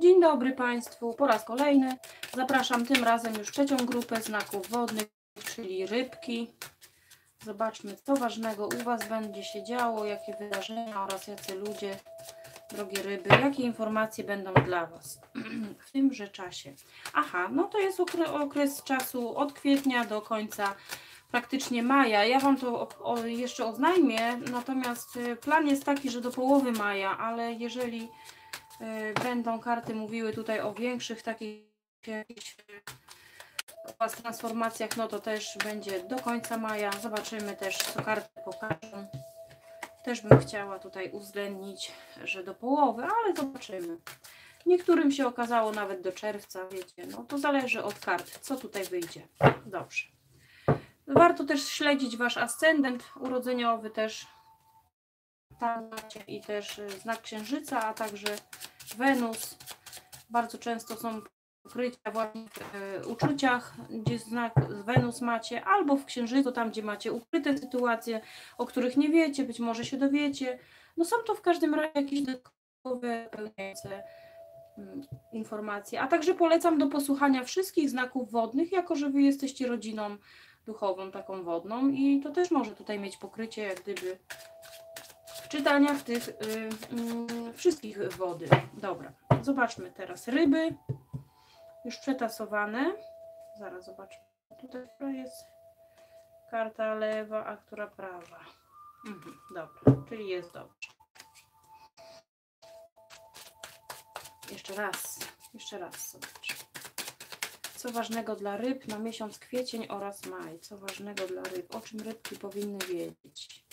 Dzień dobry Państwu, po raz kolejny. Zapraszam tym razem już trzecią grupę znaków wodnych, czyli rybki. Zobaczmy, co ważnego u Was będzie się działo, jakie wydarzenia oraz jacy ludzie, drogie ryby, jakie informacje będą dla Was w tymże czasie. Aha, no to jest okre- okres czasu od kwietnia do końca praktycznie maja. Ja Wam to jeszcze oznajmię, natomiast y, plan jest taki, że do połowy maja, ale jeżeli y, będą karty mówiły tutaj o większych takich transformacjach, no to też będzie do końca maja. Zobaczymy też, co karty pokażą. Też bym chciała tutaj uwzględnić, że do połowy, ale zobaczymy. Niektórym się okazało nawet do czerwca, wiecie, no to zależy od kart, co tutaj wyjdzie. Dobrze. Warto też śledzić Wasz ascendent urodzeniowy też. Tam macie i też y, znak księżyca, a także Wenus. Bardzo często są ukrycia właśnie w e, uczuciach, gdzie znak Wenus macie, albo w księżycu, tam gdzie macie ukryte sytuacje, o których nie wiecie, być może się dowiecie. No są to w każdym razie jakieś dodatkowe, mm, informacje. A także polecam do posłuchania wszystkich znaków wodnych, jako że Wy jesteście rodziną duchową, taką wodną i to też może tutaj mieć pokrycie jak gdyby w czytaniach tych y, y, wszystkich wody. Dobra, zobaczmy teraz ryby już przetasowane. Zaraz zobaczmy. Tutaj jest karta lewa, a która prawa. Mhm, dobra, czyli jest dobrze. Jeszcze raz, jeszcze raz zobaczmy. Co ważnego dla ryb na miesiąc kwiecień oraz maj? Co ważnego dla ryb? O czym rybki powinny wiedzieć?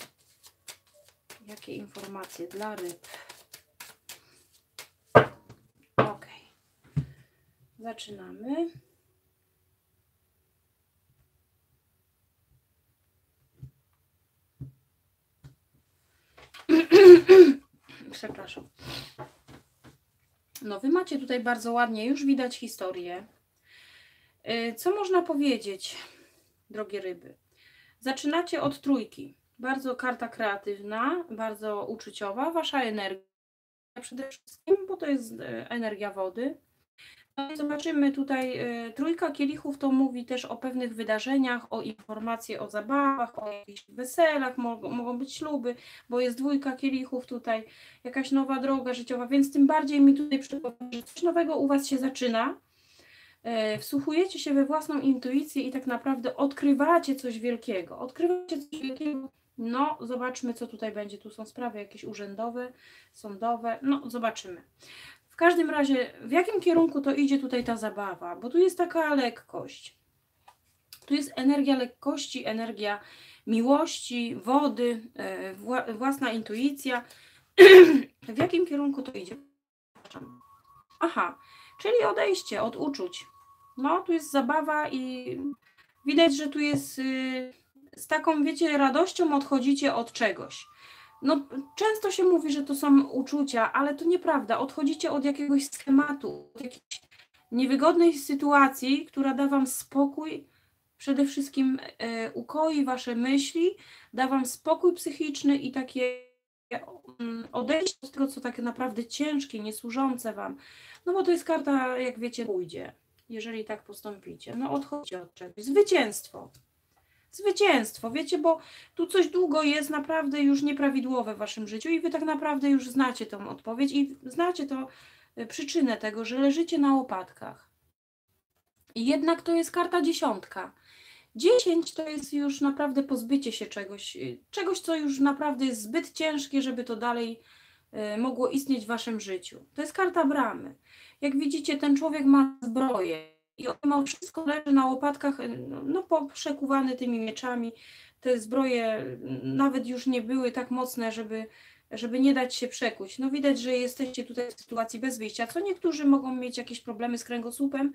Jakie informacje dla ryb? Ok. Zaczynamy. Przepraszam. No, wy macie tutaj bardzo ładnie, już widać historię. Y, Co można powiedzieć, drogie ryby? Zaczynacie od trójki. Bardzo karta kreatywna, bardzo uczuciowa. Wasza energia przede wszystkim, bo to jest e, energia wody. No zobaczymy tutaj, e, trójka kielichów to mówi też o pewnych wydarzeniach, o informacje o zabawach, o jakichś weselach, mogą, mogą być śluby, bo jest dwójka kielichów tutaj, jakaś nowa droga życiowa, więc tym bardziej mi tutaj przypomina, że coś nowego u Was się zaczyna. E, Wsłuchujecie się we własną intuicję i tak naprawdę odkrywacie coś wielkiego. Odkrywacie coś wielkiego. No, zobaczmy, co tutaj będzie. Tu są sprawy jakieś urzędowe, sądowe. No, zobaczymy. W każdym razie, w jakim kierunku to idzie tutaj ta zabawa? Bo tu jest taka lekkość. Tu jest energia lekkości, energia miłości, wody, e, wła- własna intuicja. w jakim kierunku to idzie? Aha, czyli odejście od uczuć. No, tu jest zabawa i widać, że tu jest y, z taką, wiecie, radością odchodzicie od czegoś. No, często się mówi, że to są uczucia, ale to nieprawda. Odchodzicie od jakiegoś schematu, od jakiejś niewygodnej sytuacji, która da wam spokój, przede wszystkim e, ukoi wasze myśli, da wam spokój psychiczny i takie odejście od tego, co tak naprawdę ciężkie, niesłużące wam. No bo to jest karta, jak wiecie, pójdzie, jeżeli tak postąpicie. No odchodźcie od czegoś. Zwycięstwo. Zwycięstwo, wiecie, bo tu coś długo jest naprawdę już nieprawidłowe w waszym życiu i wy tak naprawdę już znacie tą odpowiedź i znacie to y, przyczynę tego, że leżycie na łopatkach. I jednak to jest karta dziesiątka. Dziesięć to jest już naprawdę pozbycie się czegoś, y, czegoś, co już naprawdę jest zbyt ciężkie, żeby to dalej y, mogło istnieć w waszym życiu. To jest karta bramy. Jak widzicie, ten człowiek ma zbroję i on ma wszystko leży na łopatkach, y, no, no poprzekuwane tymi mieczami. Te zbroje nawet już nie były tak mocne, żeby, żeby nie dać się przekuć. No widać, że jesteście tutaj w sytuacji bez wyjścia. Co niektórzy mogą mieć jakieś problemy z kręgosłupem,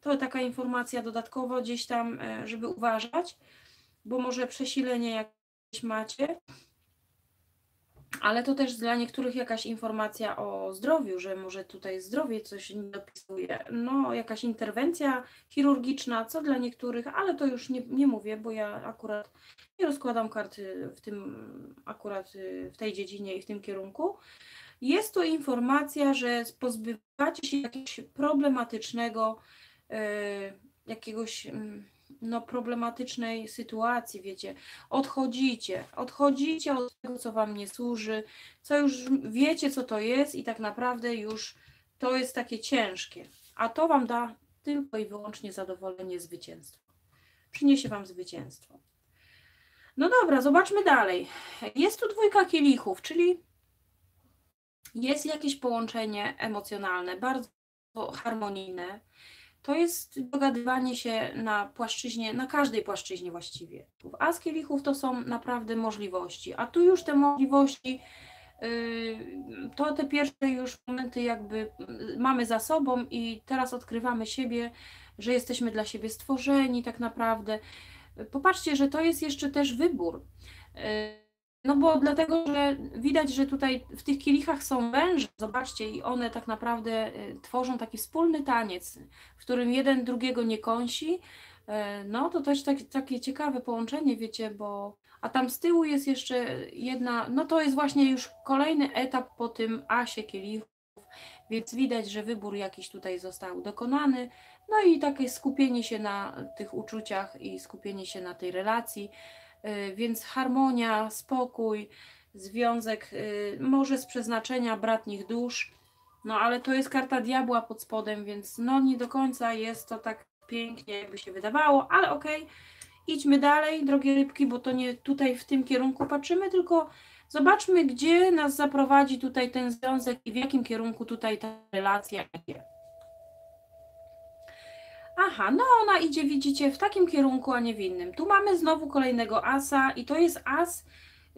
to taka informacja dodatkowo gdzieś tam, e, żeby uważać, bo może przesilenie jakieś macie. Ale to też dla niektórych jakaś informacja o zdrowiu, że może tutaj zdrowie coś nie dopisuje. No, jakaś interwencja chirurgiczna, co dla niektórych, ale to już nie, nie mówię, bo ja akurat nie rozkładam karty w tym, akurat y, w tej dziedzinie i w tym kierunku. Jest to informacja, że pozbywacie się jakiegoś problematycznego, e, jakiegoś mm, no, problematycznej sytuacji, wiecie, odchodzicie, odchodzicie od tego, co wam nie służy, co już wiecie, co to jest i tak naprawdę już to jest takie ciężkie, a to wam da tylko i wyłącznie zadowolenie, zwycięstwo. Przyniesie wam zwycięstwo. No dobra, zobaczmy dalej. Jest tu dwójka kielichów, czyli jest jakieś połączenie emocjonalne, bardzo harmonijne. To jest dogadywanie się na płaszczyźnie, na każdej płaszczyźnie właściwie. A z kielichów to są naprawdę możliwości. A tu już te możliwości, yy, to te pierwsze już momenty jakby yy, mamy za sobą i teraz odkrywamy siebie, że jesteśmy dla siebie stworzeni tak naprawdę. Popatrzcie, że to jest jeszcze też wybór. No bo dlatego, że widać, że tutaj w tych kielichach są węże, zobaczcie, i one tak naprawdę y, tworzą taki wspólny taniec, w którym jeden drugiego nie kąsi. E, no to też tak, takie ciekawe połączenie, wiecie, bo a tam z tyłu jest jeszcze jedna, no to jest właśnie już kolejny etap po tym asie kielichów, więc widać, że wybór jakiś tutaj został dokonany. No i takie skupienie się na tych uczuciach i skupienie się na tej relacji. Y, więc harmonia, spokój, związek, y, może z przeznaczenia bratnich dusz, no ale to jest karta diabła pod spodem, więc no nie do końca jest to tak pięknie, jakby się wydawało, ale okej, okay. idźmy dalej, drogie rybki, bo to nie tutaj w tym kierunku patrzymy, tylko zobaczmy, gdzie nas zaprowadzi tutaj ten związek i w jakim kierunku tutaj ta relacja idzie. Aha, no ona idzie, widzicie, w takim kierunku, a nie w innym. Tu mamy znowu kolejnego asa i to jest as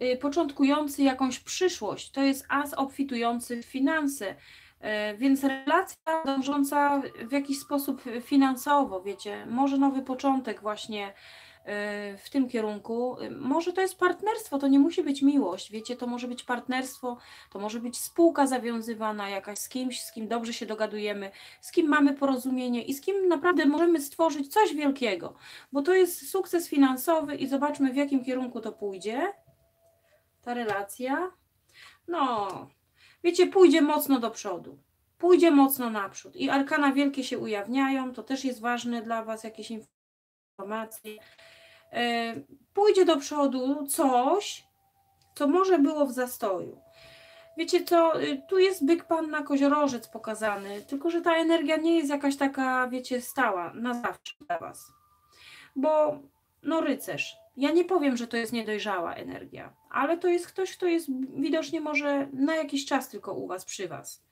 y, początkujący jakąś przyszłość. To jest as obfitujący w finanse. Y, więc relacja dążąca w jakiś sposób finansowo, wiecie, może nowy początek właśnie w tym kierunku. Może to jest partnerstwo, to nie musi być miłość, wiecie, to może być partnerstwo, to może być spółka zawiązywana jakaś z kimś, z kim dobrze się dogadujemy, z kim mamy porozumienie i z kim naprawdę możemy stworzyć coś wielkiego, bo to jest sukces finansowy i zobaczmy w jakim kierunku to pójdzie, ta relacja. No, wiecie, pójdzie mocno do przodu pójdzie mocno naprzód i arkana wielkie się ujawniają, to też jest ważne dla Was, jakieś informacje. E, pójdzie do przodu coś, co może było w zastoju. Wiecie co, y, tu jest byk panna koziorożec pokazany, tylko że ta energia nie jest jakaś taka, wiecie, stała na zawsze dla Was. Bo, no rycerz, ja nie powiem, że to jest niedojrzała energia, ale to jest ktoś, kto jest widocznie może na jakiś czas tylko u Was, przy Was.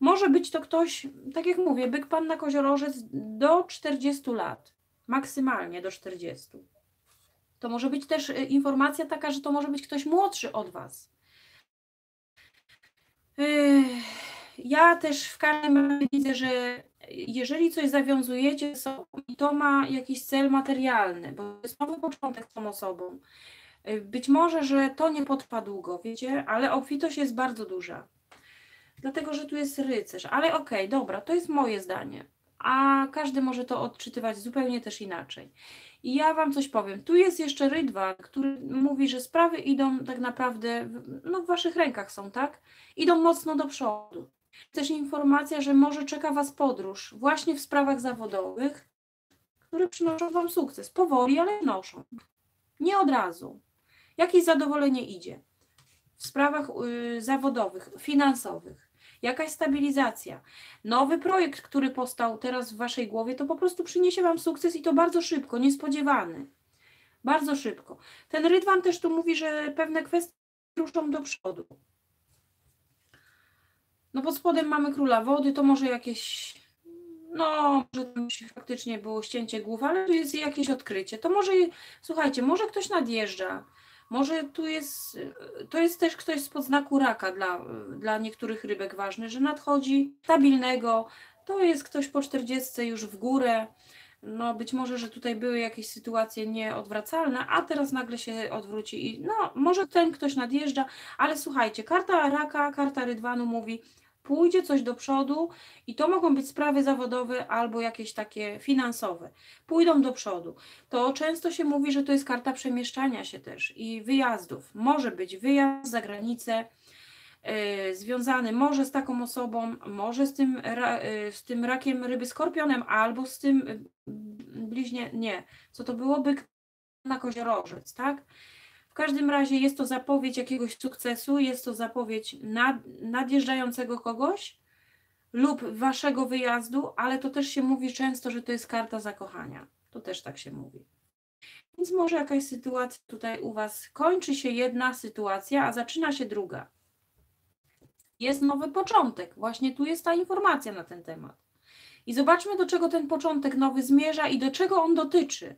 Może być to ktoś, tak jak mówię, byk panna koziorożec do 40 lat, maksymalnie do 40. To może być też y, informacja taka, że to może być ktoś młodszy od Was. Ja też w każdym razie widzę, że jeżeli coś zawiązujecie i to ma jakiś cel materialny, bo jest nowy początek z tą osobą, y, być może, że to nie potrwa długo, wiecie, ale obfitość jest bardzo duża. Dlatego, że tu jest rycerz. Ale okej, okay, dobra, to jest moje zdanie. A każdy może to odczytywać zupełnie też inaczej. I ja Wam coś powiem. Tu jest jeszcze Rydwan, który mówi, że sprawy idą tak naprawdę, no w Waszych rękach są, tak? Idą mocno do przodu. Też informacja, że może czeka Was podróż właśnie w sprawach zawodowych, które przynoszą Wam sukces. Powoli, ale noszą. Nie od razu. Jakieś zadowolenie idzie w sprawach y, zawodowych, finansowych jakaś stabilizacja, nowy projekt, który powstał teraz w Waszej głowie, to po prostu przyniesie Wam sukces i to bardzo szybko, niespodziewany. Bardzo szybko. Ten Rydwan też tu mówi, że pewne kwestie ruszą do przodu. No pod spodem mamy króla wody, to może jakieś, no może tam faktycznie było ścięcie głów, ale tu jest jakieś odkrycie. To może, słuchajcie, może ktoś nadjeżdża, może tu jest, to jest też ktoś spod znaku raka dla, dla niektórych rybek ważny, że nadchodzi stabilnego, to jest ktoś po 40 już w górę, no być może, że tutaj były jakieś sytuacje nieodwracalne, a teraz nagle się odwróci i no może ten ktoś nadjeżdża, ale słuchajcie, karta raka, karta rydwanu mówi, pójdzie coś do przodu i to mogą być sprawy zawodowe albo jakieś takie finansowe. Pójdą do przodu. To często się mówi, że to jest karta przemieszczania się też i wyjazdów. Może być wyjazd za granicę, y, związany może z taką osobą, może z tym, ra, y, z tym rakiem ryby skorpionem, albo z tym y, bliźnie, nie, co to byłoby na koziorożec, tak? Każdym razie jest to zapowiedź jakiegoś sukcesu, jest to zapowiedź nad, nadjeżdżającego kogoś lub waszego wyjazdu, ale to też się mówi często, że to jest karta zakochania. To też tak się mówi. Więc może jakaś sytuacja tutaj u was kończy się jedna sytuacja, a zaczyna się druga. Jest nowy początek. Właśnie tu jest ta informacja na ten temat. I zobaczmy, do czego ten początek nowy zmierza i do czego on dotyczy.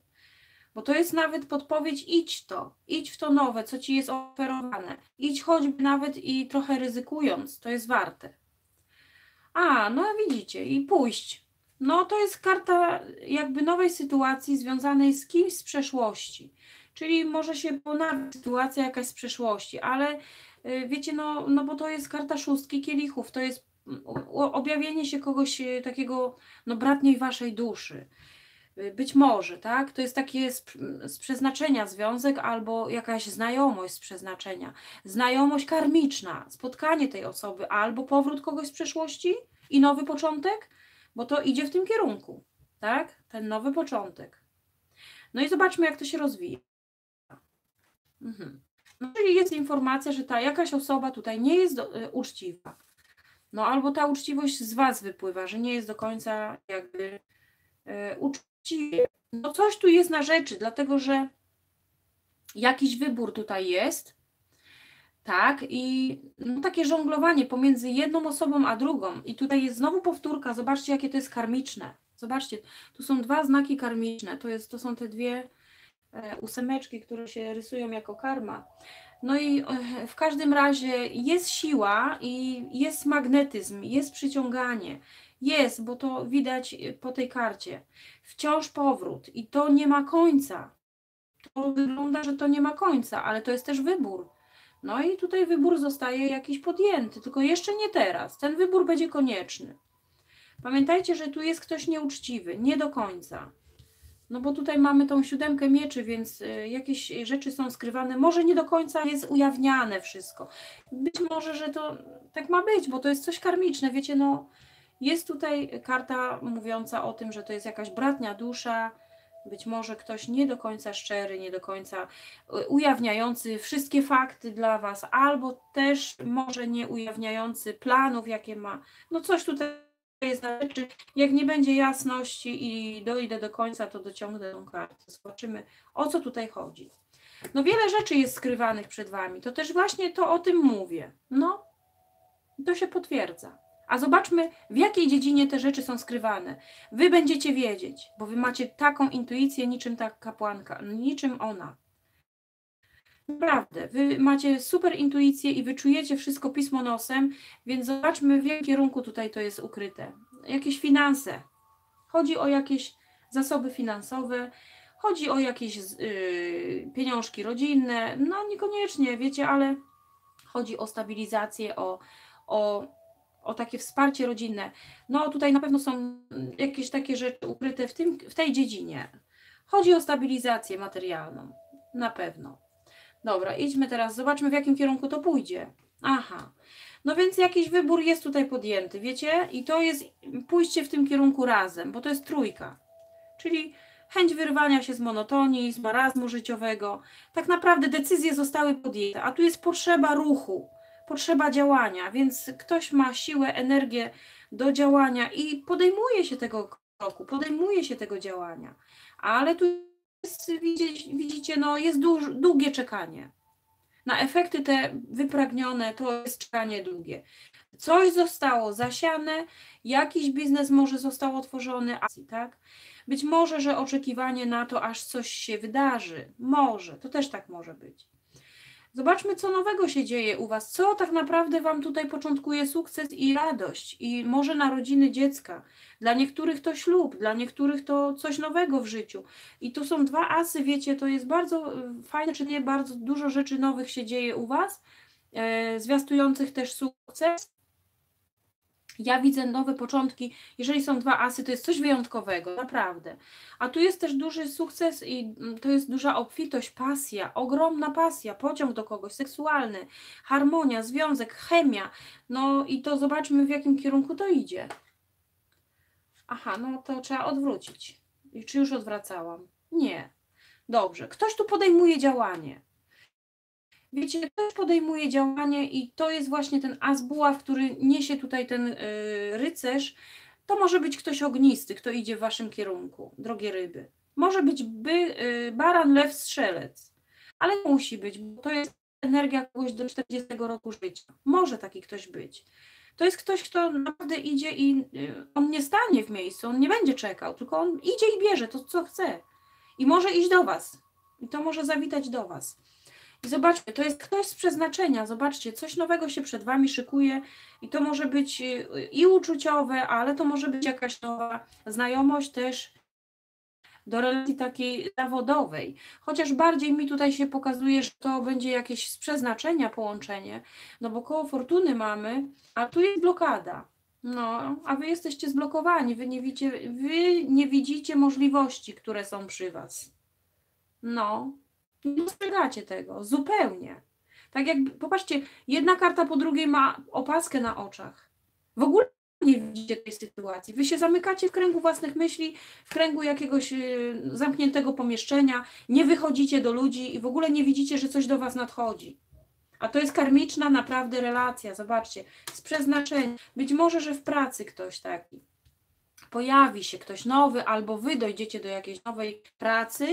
Bo to jest nawet podpowiedź, idź to, idź w to nowe, co ci jest oferowane. Idź choćby nawet i trochę ryzykując, to jest warte. A, no widzicie, i pójść. No to jest karta jakby nowej sytuacji związanej z kimś z przeszłości. Czyli może się ponawiać sytuacja jakaś z przeszłości, ale y, wiecie, no, no bo to jest karta szóstki kielichów, to jest mm, objawienie się kogoś y, takiego, no bratniej waszej duszy. Y, być może, tak? To jest takie z, z, przeznaczenia związek albo jakaś znajomość z przeznaczenia. Znajomość karmiczna, spotkanie tej osoby albo powrót kogoś z przeszłości i nowy początek, bo to idzie w tym kierunku, tak? Ten nowy początek. No i zobaczmy, jak to się rozwija. Mhm. No, czyli jest informacja, że ta jakaś osoba tutaj nie jest do, y, uczciwa. No albo ta uczciwość z Was wypływa, że nie jest do końca jakby y, uczciwie. No coś tu jest na rzeczy, dlatego że jakiś wybór tutaj jest, tak, i no, takie żonglowanie pomiędzy jedną osobą a drugą. I tutaj jest znowu powtórka. Zobaczcie, jakie to jest karmiczne. Zobaczcie, tu są dwa znaki karmiczne. To, jest, to są te dwie e, ósemeczki, które się rysują jako karma. No i e, w każdym razie jest siła i jest magnetyzm, jest przyciąganie. Jest, bo to widać po tej karcie. Wciąż powrót i to nie ma końca. To wygląda, że to nie ma końca, ale to jest też wybór no i tutaj wybór zostaje jakiś podjęty, tylko jeszcze nie teraz. Ten wybór będzie konieczny. Pamiętajcie, że tu jest ktoś nieuczciwy, nie do końca. No bo tutaj mamy tą siódemkę mieczy, więc y, jakieś rzeczy są skrywane. Może nie do końca jest ujawniane wszystko. Być może, że to tak ma być, bo to jest coś karmiczne. Wiecie, no jest tutaj karta mówiąca o tym, że to jest jakaś bratnia dusza, być może ktoś nie do końca szczery, nie do końca y, ujawniający wszystkie fakty dla Was, albo też może nie ujawniający planów, jakie ma. No coś tutaj jest na rzeczy. Jak nie będzie jasności i dojdę do końca, to dociągnę tą kartę. Zobaczymy, o co tutaj chodzi. No wiele rzeczy jest skrywanych przed Wami. To też właśnie to o tym mówię. No, to się potwierdza. A zobaczmy, w jakiej dziedzinie te rzeczy są skrywane. Wy będziecie wiedzieć, bo wy macie taką intuicję, niczym ta kapłanka, niczym ona. Naprawdę, wy macie super intuicję i wyczujecie wszystko pismo nosem, więc zobaczmy, w jakim kierunku tutaj to jest ukryte. Jakieś finanse. Chodzi o jakieś zasoby finansowe, chodzi o jakieś yy, pieniążki rodzinne. No, niekoniecznie, wiecie, ale chodzi o stabilizację, o, o o takie wsparcie rodzinne. No tutaj na pewno są jakieś takie rzeczy ukryte w, tym, w tej dziedzinie. Chodzi o stabilizację materialną. Na pewno. Dobra, idźmy teraz, zobaczmy w jakim kierunku to pójdzie. Aha. No więc jakiś wybór jest tutaj podjęty, wiecie? I to jest pójście w tym kierunku razem, bo to jest trójka. Czyli chęć wyrwania się z monotonii, z marazmu życiowego. Tak naprawdę decyzje zostały podjęte, a tu jest potrzeba ruchu potrzeba działania, więc ktoś ma siłę, energię do działania i podejmuje się tego kroku, podejmuje się tego działania. Ale tu jest, widzicie, no jest duż, długie czekanie. Na efekty te wypragnione to jest czekanie długie. Coś zostało zasiane, jakiś biznes może został otworzony, tak? Być może, że oczekiwanie na to, aż coś się wydarzy. Może, to też tak może być. Zobaczmy, co nowego się dzieje u Was, co tak naprawdę Wam tutaj początkuje sukces i radość, i może narodziny dziecka. Dla niektórych to ślub, dla niektórych to coś nowego w życiu. I tu są dwa asy, wiecie, to jest bardzo e, fajne, czyli bardzo dużo rzeczy nowych się dzieje u Was, e, zwiastujących też sukces. Ja widzę nowe początki. Jeżeli są dwa asy, to jest coś wyjątkowego, naprawdę. A tu jest też duży sukces i mm, to jest duża obfitość, pasja, ogromna pasja, pociąg do kogoś, seksualny, harmonia, związek, chemia. No i to zobaczmy, w jakim kierunku to idzie. Aha, no to trzeba odwrócić. I Czy już odwracałam? Nie. Dobrze. Ktoś tu podejmuje działanie. Wiecie, ktoś podejmuje działanie i to jest właśnie ten as buław, który niesie tutaj ten y, rycerz. To może być ktoś ognisty, kto idzie w waszym kierunku, drogie ryby. Może być by, y, baran, lew, strzelec, ale nie musi być, bo to jest energia kogoś do 40 roku życia. Może taki ktoś być. To jest ktoś, kto naprawdę idzie i y, on nie stanie w miejscu, on nie będzie czekał, tylko on idzie i bierze to, co chce. I może iść do was. I to może zawitać do was. I zobaczcie, to jest ktoś z przeznaczenia. Zobaczcie, coś nowego się przed Wami szykuje i to może być y, i uczuciowe, ale to może być jakaś nowa znajomość też do relacji takiej zawodowej. Chociaż bardziej mi tutaj się pokazuje, że to będzie jakieś z przeznaczenia połączenie, no bo koło fortuny mamy, a tu jest blokada. No, a wy jesteście zblokowani, wy nie widzicie, wy nie widzicie możliwości, które są przy was. No, nie dostrzegacie tego zupełnie. Tak jak, popatrzcie, jedna karta po drugiej ma opaskę na oczach. W ogóle nie widzicie tej sytuacji. Wy się zamykacie w kręgu własnych myśli, w kręgu jakiegoś y, zamkniętego pomieszczenia, nie wychodzicie do ludzi i w ogóle nie widzicie, że coś do was nadchodzi. A to jest karmiczna naprawdę relacja, zobaczcie, z przeznaczeniem. Być może, że w pracy ktoś taki pojawi się ktoś nowy, albo wy dojdziecie do jakiejś nowej pracy,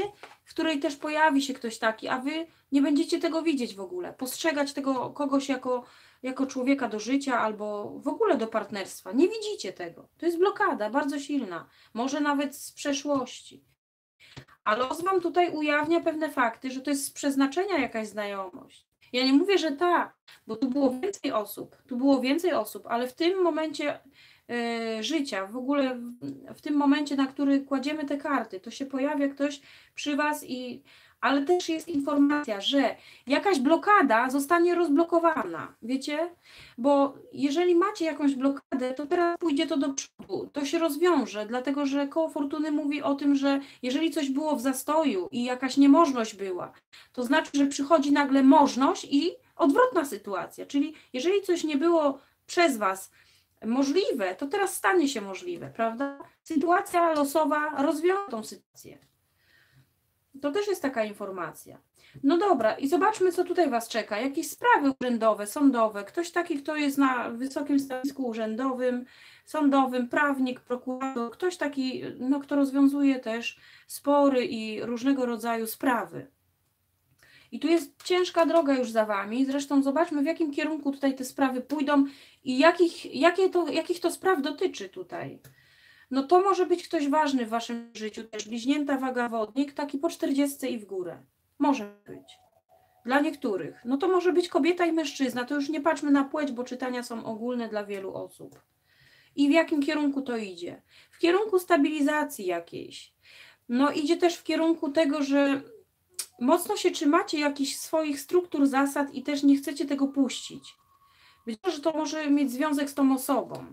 w której też pojawi się ktoś taki, a wy nie będziecie tego widzieć w ogóle. Postrzegać tego kogoś jako, jako człowieka do życia albo w ogóle do partnerstwa. Nie widzicie tego. To jest blokada bardzo silna, może nawet z przeszłości. A los Wam tutaj ujawnia pewne fakty, że to jest z przeznaczenia jakaś znajomość. Ja nie mówię, że tak, bo tu było więcej osób, tu było więcej osób, ale w tym momencie życia, w ogóle w, w tym momencie, na który kładziemy te karty, to się pojawia ktoś przy Was i ale też jest informacja, że jakaś blokada zostanie rozblokowana, wiecie? Bo jeżeli macie jakąś blokadę, to teraz pójdzie to do przodu, to się rozwiąże, dlatego że koło fortuny mówi o tym, że jeżeli coś było w zastoju i jakaś niemożność była, to znaczy, że przychodzi nagle możność i odwrotna sytuacja, czyli jeżeli coś nie było przez Was możliwe, to teraz stanie się możliwe, prawda? Sytuacja losowa rozwiąże tą sytuację. To też jest taka informacja. No dobra, i zobaczmy, co tutaj Was czeka. Jakieś sprawy urzędowe, sądowe, ktoś taki, kto jest na wysokim stanowisku urzędowym, sądowym, prawnik, prokurator, ktoś taki, no, kto rozwiązuje też spory i różnego rodzaju sprawy. I tu jest ciężka droga już za Wami. Zresztą zobaczmy, w jakim kierunku tutaj te sprawy pójdą i jakich, jakie to, jakich to spraw dotyczy tutaj. No to może być ktoś ważny w Waszym życiu, też bliźnięta waga wodnik, taki po 40 i w górę. Może być. Dla niektórych. No to może być kobieta i mężczyzna. To już nie patrzmy na płeć, bo czytania są ogólne dla wielu osób. I w jakim kierunku to idzie? W kierunku stabilizacji jakiejś. No idzie też w kierunku tego, że mocno się trzymacie jakichś swoich struktur, zasad i też nie chcecie tego puścić. Być może to może mieć związek z tą osobą,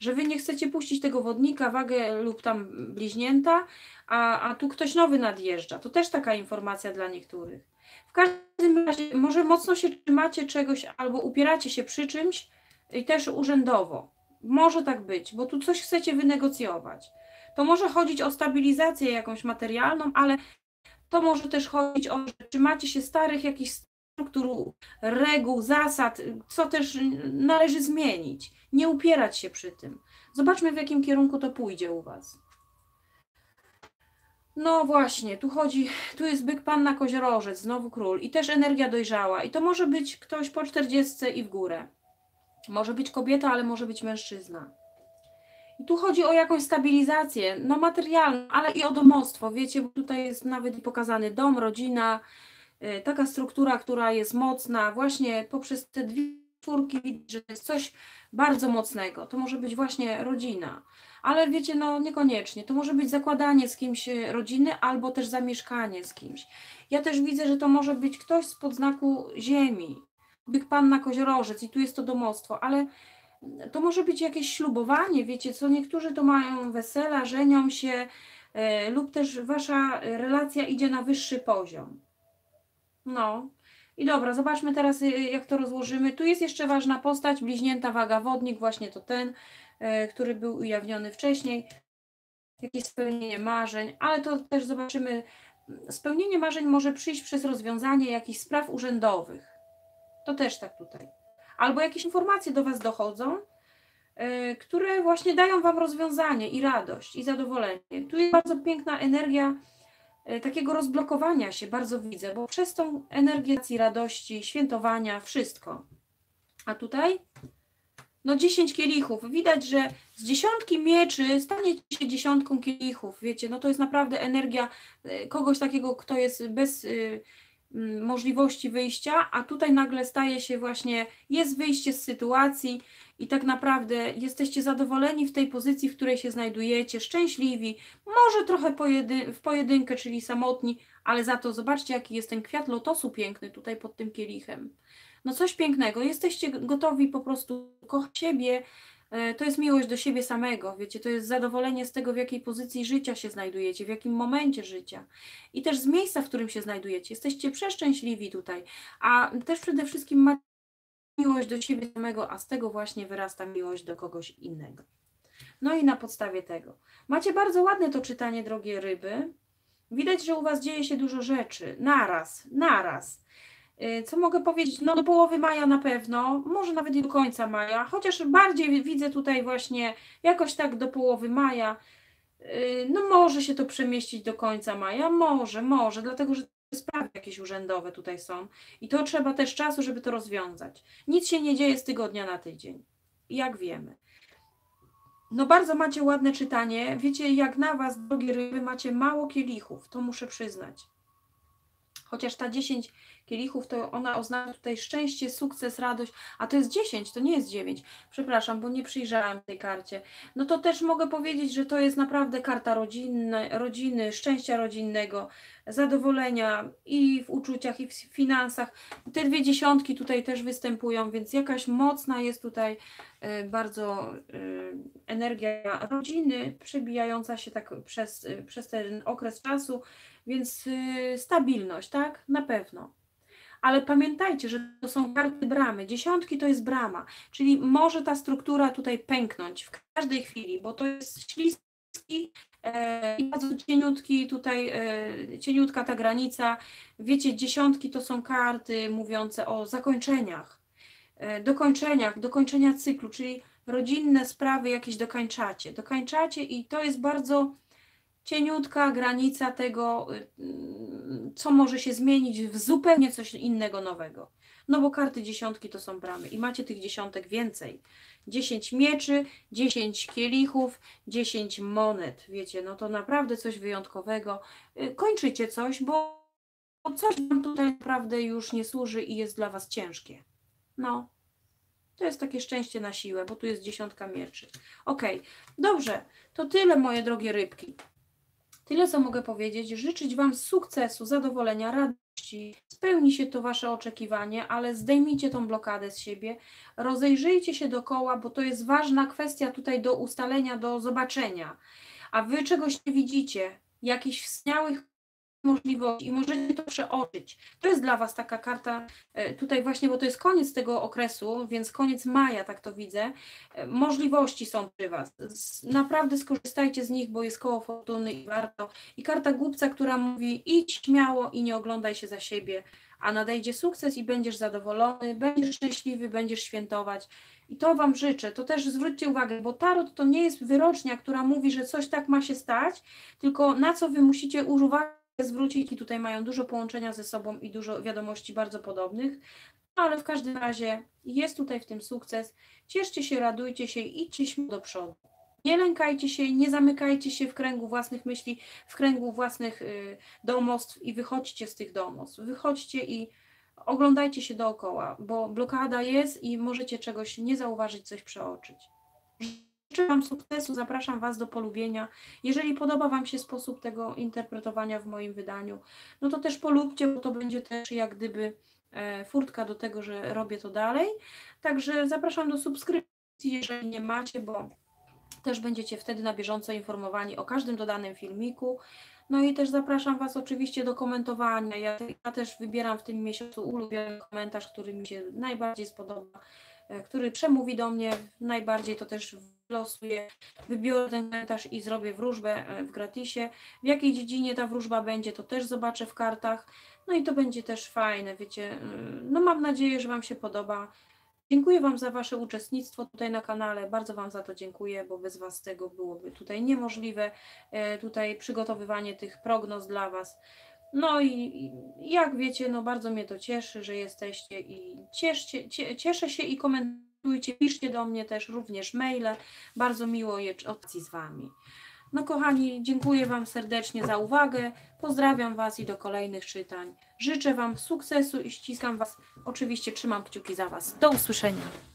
że wy nie chcecie puścić tego wodnika, wagę lub tam bliźnięta, a, a tu ktoś nowy nadjeżdża. To też taka informacja dla niektórych. W każdym razie, może mocno się trzymacie czegoś albo upieracie się przy czymś i też urzędowo. Może tak być, bo tu coś chcecie wynegocjować. To może chodzić o stabilizację jakąś materialną, ale to może też chodzić o, czy macie się starych jakichś struktur, reguł, zasad, co też należy zmienić. Nie upierać się przy tym. Zobaczmy, w jakim kierunku to pójdzie u Was. No właśnie, tu chodzi, tu jest byk panna koziorożec, znowu król i też energia dojrzała. I to może być ktoś po 40 i w górę. Może być kobieta, ale może być mężczyzna. I tu chodzi o jakąś stabilizację, no materialną, ale i o domostwo. Wiecie, bo tutaj jest nawet pokazany dom, rodzina, y, taka struktura, która jest mocna, właśnie poprzez te dwie czwórki widać, że jest coś bardzo mocnego. To może być właśnie rodzina. Ale wiecie, no niekoniecznie. To może być zakładanie z kimś y, rodziny albo też zamieszkanie z kimś. Ja też widzę, że to może być ktoś z podznaku ziemi. Byk Panna Koziorożec i tu jest to domostwo, ale to może być jakieś ślubowanie, wiecie co, niektórzy to mają wesela, żenią się e, lub też wasza relacja idzie na wyższy poziom. No. I dobra, zobaczmy teraz, y, jak to rozłożymy. Tu jest jeszcze ważna postać, bliźnięta waga wodnik, właśnie to ten, e, który był ujawniony wcześniej. Jakieś spełnienie marzeń, ale to też zobaczymy. Spełnienie marzeń może przyjść przez rozwiązanie jakichś spraw urzędowych. To też tak tutaj. Albo jakieś informacje do Was dochodzą, e, które właśnie dają Wam rozwiązanie i radość, i zadowolenie. Tu jest bardzo piękna energia e, takiego rozblokowania się, bardzo widzę, bo przez tą energię radości, świętowania, wszystko. A tutaj? No 10 kielichów. Widać, że z dziesiątki mieczy stanie się dziesiątką kielichów. Wiecie, no to jest naprawdę energia e, kogoś takiego, kto jest bez możliwości wyjścia, a tutaj nagle staje się właśnie, jest wyjście z sytuacji i tak naprawdę jesteście zadowoleni w tej pozycji, w której się znajdujecie, szczęśliwi, może trochę pojedy, w pojedynkę, czyli samotni, ale za to zobaczcie, jaki jest ten kwiat lotosu piękny tutaj pod tym kielichem. No coś pięknego, jesteście gotowi po prostu kochać siebie, to jest miłość do siebie samego, wiecie, to jest zadowolenie z tego, w jakiej pozycji życia się znajdujecie, w jakim momencie życia i też z miejsca, w którym się znajdujecie. Jesteście przeszczęśliwi tutaj, a też przede wszystkim macie miłość do siebie samego, a z tego właśnie wyrasta miłość do kogoś innego. No i na podstawie tego. Macie bardzo ładne to czytanie, drogie ryby. Widać, że u Was dzieje się dużo rzeczy. Naraz, naraz. Y, Co mogę powiedzieć? No do połowy maja na pewno, może nawet i do końca maja, chociaż bardziej widzę tutaj właśnie jakoś tak do połowy maja. Y, No może się to przemieścić do końca maja, może, może, dlatego że sprawy jakieś urzędowe tutaj są i to trzeba też czasu, żeby to rozwiązać. Nic się nie dzieje z tygodnia na tydzień, jak wiemy. No bardzo macie ładne czytanie. Wiecie, jak na was, drogie ryby, macie mało kielichów, to muszę przyznać. Chociaż ta 10 kielichów, to ona oznacza tutaj szczęście, sukces, radość, a to jest 10, to nie jest 9. Przepraszam, bo nie przyjrzałam tej karcie. No to też mogę powiedzieć, że to jest naprawdę karta rodzinne, rodziny, szczęścia rodzinnego, zadowolenia i w uczuciach, i w finansach. Te dwie dziesiątki tutaj też występują, więc jakaś mocna jest tutaj y, bardzo y, energia rodziny, przebijająca się tak przez, y, przez ten okres czasu, więc y, stabilność, tak? Na pewno. Ale pamiętajcie, że to są karty bramy. Dziesiątki to jest brama, czyli może ta struktura tutaj pęknąć w każdej chwili, bo to jest śliski e, i bardzo cieniutki tutaj, e, cieniutka ta granica. Wiecie, dziesiątki to są karty mówiące o zakończeniach, e, dokończeniach, dokończenia cyklu, czyli rodzinne sprawy jakieś dokańczacie. Dokańczacie i to jest bardzo cieniutka granica tego, y, mm, co może się zmienić w zupełnie coś innego nowego. No bo karty dziesiątki to są bramy i macie tych dziesiątek więcej. 10 mieczy, 10 kielichów, 10 monet. Wiecie, no to naprawdę coś wyjątkowego. Y, Kończycie coś, bo coś wam tutaj naprawdę już nie służy i jest dla was ciężkie. No. To jest takie szczęście na siłę, bo tu jest dziesiątka mieczy. Okej, dobrze. To tyle, moje drogie rybki. Tyle, co mogę powiedzieć. Życzyć Wam sukcesu, zadowolenia, radości. Spełni się to Wasze oczekiwanie, ale zdejmijcie tą blokadę z siebie. Rozejrzyjcie się dookoła, bo to jest ważna kwestia tutaj do ustalenia, do zobaczenia. A Wy czegoś nie widzicie, jakichś wspaniałych możliwości i możecie to przeoczyć. To jest dla Was taka karta e, tutaj właśnie, bo to jest koniec tego okresu, więc koniec maja, tak to widzę. E, Możliwości są przy Was. Naprawdę skorzystajcie z nich, bo jest koło fortuny i warto. I karta głupca, która mówi idź śmiało i nie oglądaj się za siebie, a nadejdzie sukces i będziesz zadowolony, będziesz szczęśliwy, będziesz świętować. I to Wam życzę. To też zwróćcie uwagę, bo tarot to nie jest wyrocznia, która mówi, że coś tak ma się stać, tylko na co Wy musicie uważać zwrócić i tutaj mają dużo połączenia ze sobą i dużo wiadomości bardzo podobnych, ale w każdym razie jest tutaj w tym sukces. Cieszcie się, radujcie się i idźcie do przodu. Nie lękajcie się, nie zamykajcie się w kręgu własnych myśli, w kręgu własnych y, domostw i wychodźcie z tych domostw. Wychodźcie i oglądajcie się dookoła, bo blokada jest i możecie czegoś nie zauważyć, coś przeoczyć. Życzę Wam sukcesu, zapraszam Was do polubienia. Jeżeli podoba Wam się sposób tego interpretowania w moim wydaniu, no to też polubcie, bo to będzie też jak gdyby e, furtka do tego, że robię to dalej. Także zapraszam do subskrypcji jeżeli nie macie, bo też będziecie wtedy na bieżąco informowani o każdym dodanym filmiku. No i też zapraszam Was oczywiście do komentowania. Ja, ja też wybieram w tym miesiącu ulubiony komentarz, który mi się najbardziej spodoba, który przemówi do mnie najbardziej, to też losuję, wybiorę ten komentarz i zrobię wróżbę e, w gratisie. W jakiej dziedzinie ta wróżba będzie, to też zobaczę w kartach. No i to będzie też fajne, wiecie. e, No mam nadzieję, że Wam się podoba. Dziękuję Wam za Wasze uczestnictwo tutaj na kanale. Bardzo Wam za to dziękuję, bo bez Was tego byłoby tutaj niemożliwe. e, Tutaj przygotowywanie tych prognoz dla Was. No i jak wiecie, no bardzo mnie to cieszy, że jesteście i cieszcie, cie, cieszę się i komentujcie, piszcie do mnie też również maile. Bardzo miło je opcji z Wami. No kochani, dziękuję Wam serdecznie za uwagę. Pozdrawiam Was i do kolejnych czytań. Życzę Wam sukcesu i ściskam Was. Oczywiście trzymam kciuki za Was. Do usłyszenia.